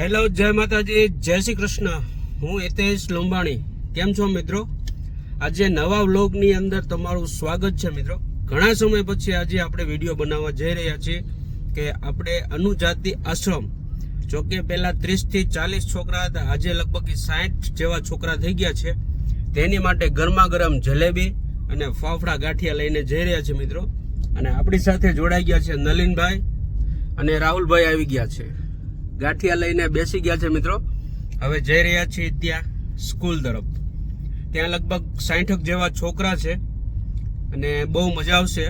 Hello, જય માતાજી, જય શ્રી કૃષ્ણ. હું હિતેશ લોંબાણી. કેમ છો મિત્રો? આજે નવા વ્લોગની અંદર તમારું સ્વાગત છે મિત્રો. ઘણા સમય પછી આજે આપણે વીડિયો બનાવવા જઈ રહ્યા છીએ કે આપણે અનુજાતિ આશ્રમ, જો કે પહેલાં ત્રીસથી ચાલીસ છોકરા હતા, આજે લગભગ સાઠ જેવા છોકરા થઈ ગયા છે. તેની માટે ગરમા ગરમ જલેબી અને ફાફડા ગાંઠિયા લઈને જઈ રહ્યા છે મિત્રો. અને આપણી સાથે જોડાઈ ગયા છે નલિનભાઈ અને રાહુલભાઈ આવી ગયા છે. ગાંઠિયા લઈને બેસી ગયા છે મિત્રો. હવે જઈ રહ્યા છીએ ત્યાં સ્કૂલ તરફ. ત્યાં લગભગ સાઠક જેવા છોકરા છે અને બહુ મજા આવશે.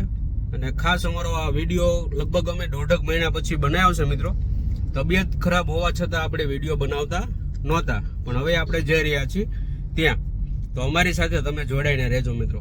અને ખાસ અમારો આ વીડિયો લગભગ અમે દોઢક મહિના પછી બનાવ્યો છે મિત્રો. તબિયત ખરાબ હોવા છતાં આપણે વીડિયો બનાવતા નહોતા. પણ હવે આપણે જઈ રહ્યા છીએ ત્યાં. તો અમારી સાથે તમે જોડાઈને રહેજો મિત્રો.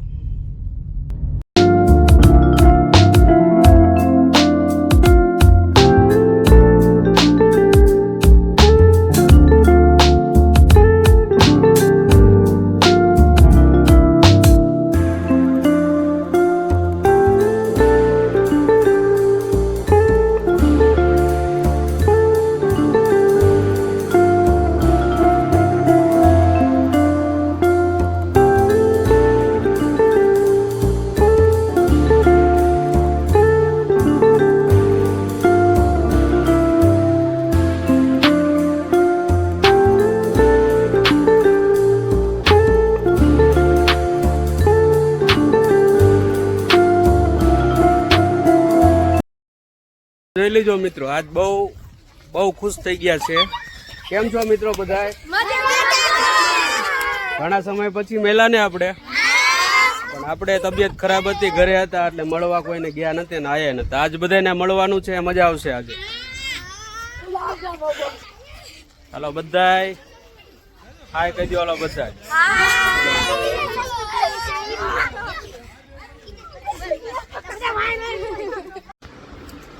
જોઈ લેજો મિત્રો, આજ બહુ બહુ ખુશ થઈ ગયા છે. કેમ છો મિત્રો બધા ઘણા સમય પછી મેલા ને આપણે. પણ આપણે તબિયત ખરાબ હતી, ઘરે હતા, એટલે મળવા કોઈને ગયા નથી ને આયા નથી આજ બધાને મળવાનું છે, મજા આવશે આજે. હાલો બધાય. હાય કહી દો હાલો બધાય.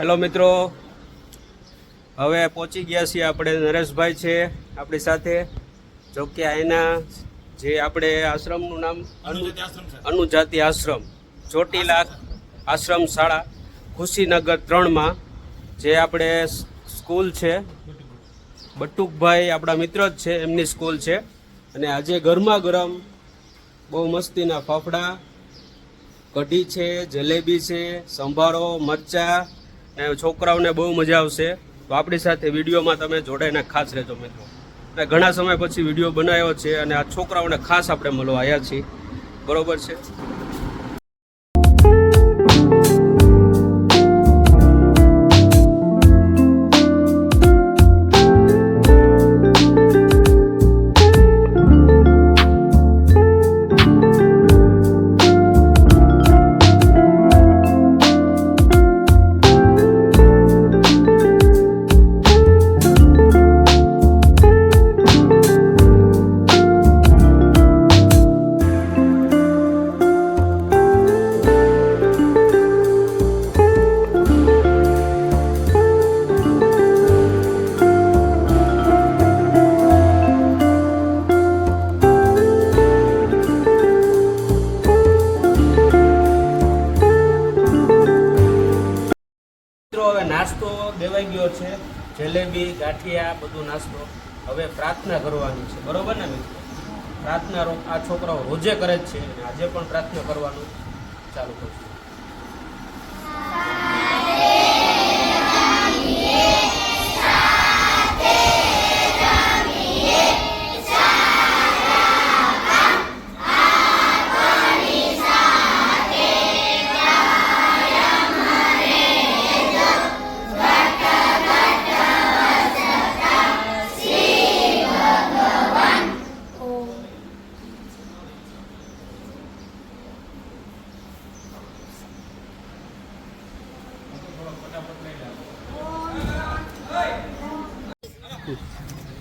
હેલો મિત્રો. હવે પહોંચી ગયા છીએ આપણે નરેશભાઈ છે આપણી સાથે. જો કે એના જે આપણે આશ્રમનું નામ અનુ- અનુજાતિ આશ્રમ ચોટીલા આશ્રમ શાળા ખુશીનગર ત્રણમાં જે આપણે સ્કૂલ છે. બટુકભાઈ આપણા મિત્ર જ છે એમની સ્કૂલ છે. અને આજે ગરમા ગરમ બહુ મસ્તીના ફાફડા કઢી છે જલેબી છે સંભારો મરચા છોકરાઓને બહુ મજા આવશે. તો આપણી સાથે વિડીયોમાં તમે જોડાઈને ખાસ રહેજો મિત્રો. અને ઘણા સમય પછી વીડિયો બનાવ્યો છે અને આ છોકરાઓને ખાસ આપણે મળવા આવ્યા છીએ. બરોબર છે? છે, જલેબી, ગાંઠિયા, બધું નાસ્તો હવે પ્રાર્થના કરવાની છે. બરોબર ને મિત્રો? પ્રાર્થના આ છોકરાઓ રોજે કરે જ છે અને આજે પણ પ્રાર્થના કરવાનું ચાલુ કરશું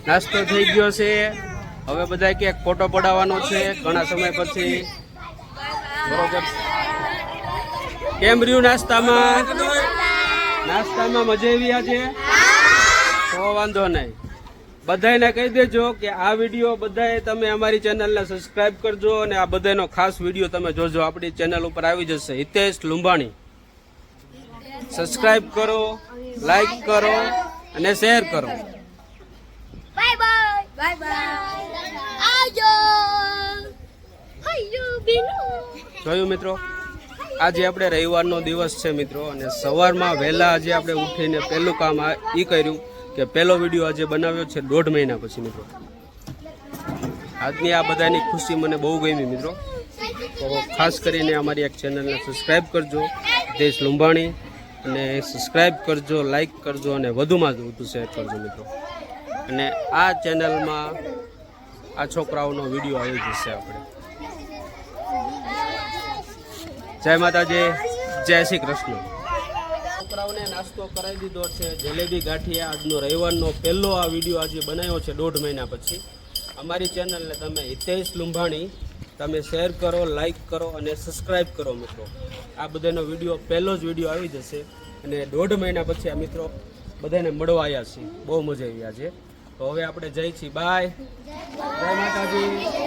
નાસ્તો થઈ ગયો છે. હવે બધા કે ફોટો પડાવવાનો છે. ઘણા સમય પછી. બરોબર. કેમ રહ્યું નાસ્તામાં? નાસ્તામાં મજા આવી આજે? તો વાંધો નહીં. બધાને કહી દેજો કે આ વીડિયો બધાએ તમે અમારી ચેનલને સબસ્ક્રાઇબ કરજો અને આ બધાનો ખાસ વીડિયો તમે જોજો. આપણી ચેનલ ઉપર આવી જશે. હિતેશ લુંબાણી. સબસ્ક્રાઇબ કરો લાઈક કરો અને શેર કરો. બાય બાય આજો હાયો બેનો જોયું મિત્રો? આજે આપણે રવિવારનો દિવસ છે મિત્રો અને સવારમાં વહેલા આજે આપણે ઉઠીને પહેલું કામ આ એ કર્યું કે પહેલો વીડિયો આજે બનાવ્યો છે દોઢ મહિના પછી મિત્રો. આજની આ બધાની ખુશી મને બહુ ગમી મિત્રો. તો ખાસ કરીને અમારી એક ચેનલને સબસ્ક્રાઈબ કરજો. દેશ લુંબાણી અને સબસ્ક્રાઈબ કરજો લાઈક કરજો અને વધુમાં વધુ શેર કરજો મિત્રો. અને આ ચેનલમાં આ છોકરાઓનો વીડિયો આવી જશે આપણે. જય માતાજી, જય શ્રી કૃષ્ણ. છોકરાઓને નાસ્તો કરાવી દીધો છે, જલેબી ગાંઠિયા આજનો રવિવારનો પહેલો આ વીડિયો આજે બનાવ્યો છે દોઢ મહિના પછી. અમારી ચેનલને તમે હિતેશ લુંભાણી, તમે શેર કરો, લાઈક કરો અને સબસ્ક્રાઈબ કરો મિત્રો. આ બધાનો વીડિયો પહેલો જ વીડિયો આવી જશે અને દોઢ મહિના પછી આ મિત્રો બધાને મળવા આવ્યા છીએ. બહુ મજા આવી આજે. તો હવે આપણે જઈ છીએ. બાય જય માતાજી.